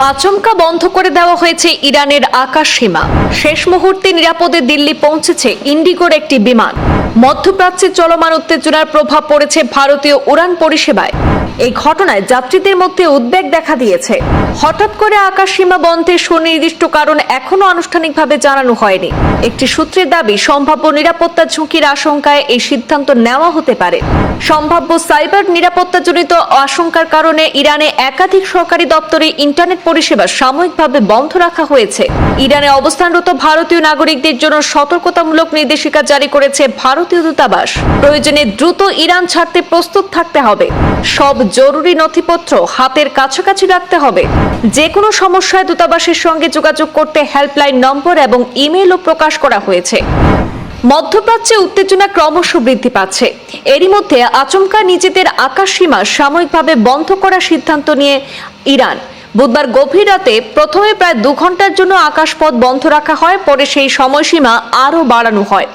আচমকা বন্ধ করে দেওয়া হয়েছে ইরানের আকাশ সীমা। শেষ মুহূর্তে নিরাপদে দিল্লি পৌঁছেছে ইন্ডিগোর একটি বিমান। মধ্যপ্রাচ্যে চলমান উত্তেজনার প্রভাব পড়েছে ভারতীয় উড়ান পরিষেবায়। এই ঘটনায় যাত্রীদের মধ্যে উদ্বেগ দেখা দিয়েছে। হঠাৎ করে আকাশ সীমা বন্ধের সুনির্দিষ্ট কারণ এখনও আনুষ্ঠানিকভাবে জানানো হয়নি। একটি সূত্রের দাবি, সম্ভাব্য নিরাপত্তা ঝুঁকির আশঙ্কায় এই সিদ্ধান্ত নেওয়া হতে পারে। সম্ভাব্য সাইবার নিরাপত্তাজনিত আশঙ্কার কারণে ইরানে একাধিক সরকারি দপ্তরে ইন্টারনেট পরিষেবা সাময়িকভাবে বন্ধ রাখা হয়েছে। ইরানে অবস্থানরত ভারতীয় নাগরিকদের জন্য সতর্কতামূলক নির্দেশিকা জারি করেছে ভারতীয় দূতাবাস। প্রয়োজনে দ্রুত ইরান ছাড়তে প্রস্তুত থাকতে হবে। সব জরুরি নথিপত্র হাতের কাছাকাছি রাখতে হবে। যে কোনো সমস্যায় দূতাবাসের সঙ্গে যোগাযোগ করতে হেল্পলাইন নম্বর এবং ইমেলও প্রকাশ করা হয়েছে। মধ্যপ্রাচ্যে উত্তেজনা ক্রমশ বৃদ্ধি পাচ্ছে। এরই মধ্যে আচমকা নিজেদের আকাশ সীমা সাময়িকভাবে বন্ধ করার সিদ্ধান্ত নিয়ে ইরান। বুধবার গভীর রাতে প্রথমে প্রায় দু ঘণ্টার জন্য আকাশপথ বন্ধ রাখা হয়, পরে সেই সময়সীমা আরও বাড়ানো হয়।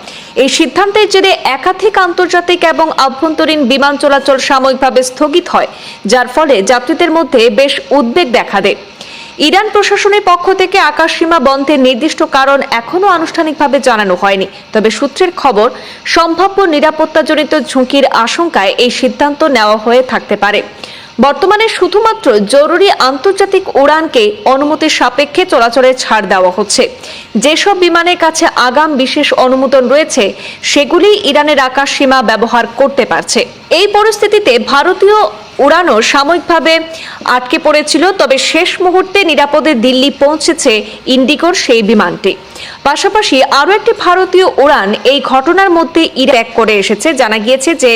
এই সিদ্ধান্তের জেরে একাধিক আন্তর্জাতিক এবং আভ্যন্তরীণ বিমান চলাচল সাময়িকভাবে স্থগিত হয়, যার ফলে যাত্রীদের মধ্যে বেশ উদ্বেগ দেখা দেয়। ইরান প্রশাসনের পক্ষ থেকে আকাশসীমা বন্ধের নির্দিষ্ট কারণ এখনও আনুষ্ঠানিকভাবে জানানো হয়নি। তবে সূত্রের খবর, সম্ভাব্য নিরাপত্তাজনিত ঝুঁকির আশঙ্কায় এই সিদ্ধান্ত নেওয়া হয়ে থাকতে পারে। বর্তমানে শুধুমাত্র জরুরি আন্তর্জাতিক উড়ানকে অনুমতির সাপেক্ষে চলাচলে ছাড় দেওয়া হচ্ছে। যেসব বিমানের কাছে আগাম বিশেষ অনুমোদন রয়েছে, সেগুলি ইরানের আকাশ সীমা ব্যবহার করতে পারছে। এই পরিস্থিতিতে ভারতীয় উড়ানও সাময়িকভাবে আটকে পড়েছিল, তবে শেষ মুহূর্তে নিরাপদে দিল্লি পৌঁছেছে ইন্ডিগোর সেই বিমানটি। পাশাপাশি আরও একটি ভারতীয় উড়ান এই ঘটনার মধ্যে ইরাক করে এসেছে। জানা গিয়েছে যে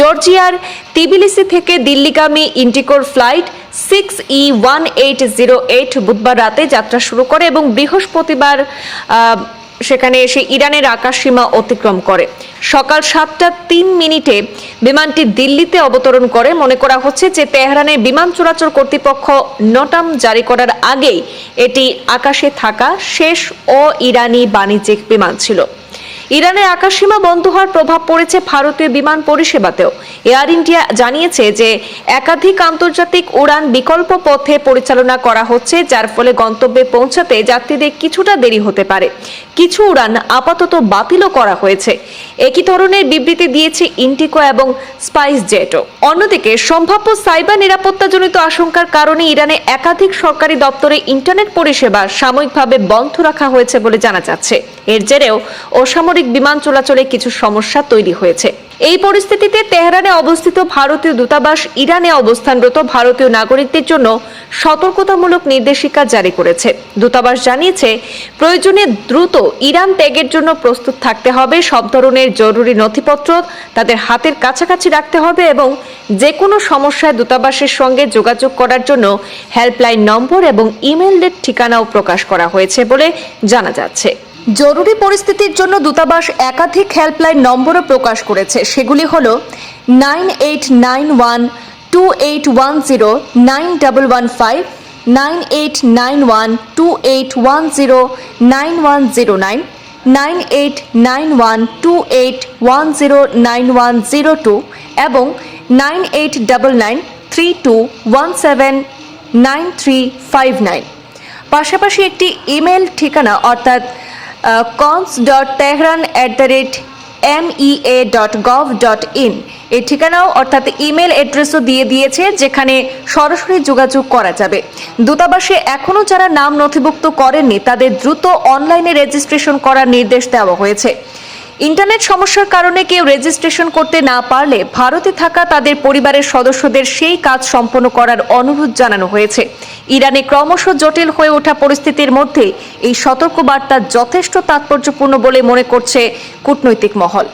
জর্জিয়ার তিবিলিসি থেকে দিল্লিগামী ইন্ডিগোর flight six E one eight zero eight বুধবার রাতে যাত্রা শুরু করে এবং বৃহস্পতিবার সেখানে এসে ইরানের আকাশ সীমা অতিক্রম করে। সকাল সাতটা তিন মিনিটে বিমানটি দিল্লিতে অবতরণ করে। মনে করা হচ্ছে যে তেহরানে বিমান চলাচল কর্তৃপক্ষ নটাম জারি করার আগেই এটি আকাশে থাকা শেষ অ ইরানি বাণিজ্যিক বিমান ছিল। ইরানের আকাশসীমা বন্ধ হওয়ার প্রভাব পড়েছে ভারতীয় বিমান পরিষেবাতেও। এয়ার ইন্ডিয়া জানিয়েছে যে, একাধিক আন্তর্জাতিক উড়ান বিকল্প পথে পরিচালনা করা হচ্ছে, যার ফলে গন্তব্যে পৌঁছাতে যাত্রীদের কিছুটা দেরি হতে পারে। কিছু উড়ান আপাতত বাতিলও করা হয়েছে। একই ধরনের বিবৃতি দিয়েছে ইন্ডিকো এবং স্পাইস জেটও অন্যদিকে সম্ভাব্য সাইবার নিরাপত্তাজনিত আশঙ্কার কারণে ইরানে একাধিক সরকারি দপ্তরে ইন্টারনেট পরিষেবা সাময়িকভাবে বন্ধ রাখা হয়েছে বলে জানা যাচ্ছে। এর জেরেও অসামরিক বিমান চলাচলে কিছু সমস্যা তৈরি হয়েছে। এই পরিস্থিতিতে তেহরানে অবস্থিত ভারতীয় দূতাবাস ইরানে অবস্থানরত ভারতীয় নাগরিকদের জন্য সতর্কতামূলক নির্দেশিকা জারি করেছে। দূতাবাস জানিয়েছে, প্রয়োজনে দ্রুত ইরান ত্যাগের জন্য প্রস্তুত থাকতে হবে। সব ধরনের জরুরি নথিপত্র তাদের হাতের কাছাকাছি রাখতে হবে এবং যে কোনো সমস্যায় দূতাবাসের সঙ্গে যোগাযোগ করার জন্য হেল্পলাইন নম্বর এবং ইমেইলের ঠিকানাও প্রকাশ করা হয়েছে বলে জানা যাচ্ছে। জরুরি পরিস্থিতির জন্য দূতাবাস একাধিক হেল্পলাইন নম্বরও প্রকাশ করেছে। সেগুলি হল nine eight nine one, two eight one zero, nine double one five, nine eight nine one, two eight one zero, nine one zero nine nine eight nine one, two eight one zero nine one zero two এবং nine eight double nine three two one seven, nine three five nine. পাশাপাশি একটি email ঠিকানা অর্থাৎ cons dot Tehran at the rate M E A dot gov dot in এই ঠিকানাও অর্থাৎ email অ্যাড্রেসও দিয়ে দিয়েছে, যেখানে সরাসরি যোগাযোগ করা যাবে। দূতাবাসে এখনও যারা নাম নথিভুক্ত করেননি, তাদের দ্রুত অনলাইনে রেজিস্ট্রেশন করার নির্দেশ দেওয়া হয়েছে। ইন্টারনেট সমস্যার কারণে কেউ রেজিস্ট্রেশন করতে না পারলে ভারতে থাকা তাদের পরিবারের সদস্যদের সেই কাজ সম্পন্ন করার অনুরোধ জানানো হয়েছে। ইরানে ক্রমশ জটিল হয়ে ওঠা পরিস্থিতির মধ্যে এই সতর্কবার্তা যথেষ্ট তাৎপর্যপূর্ণ বলে মনে করছে কূটনৈতিক মহল।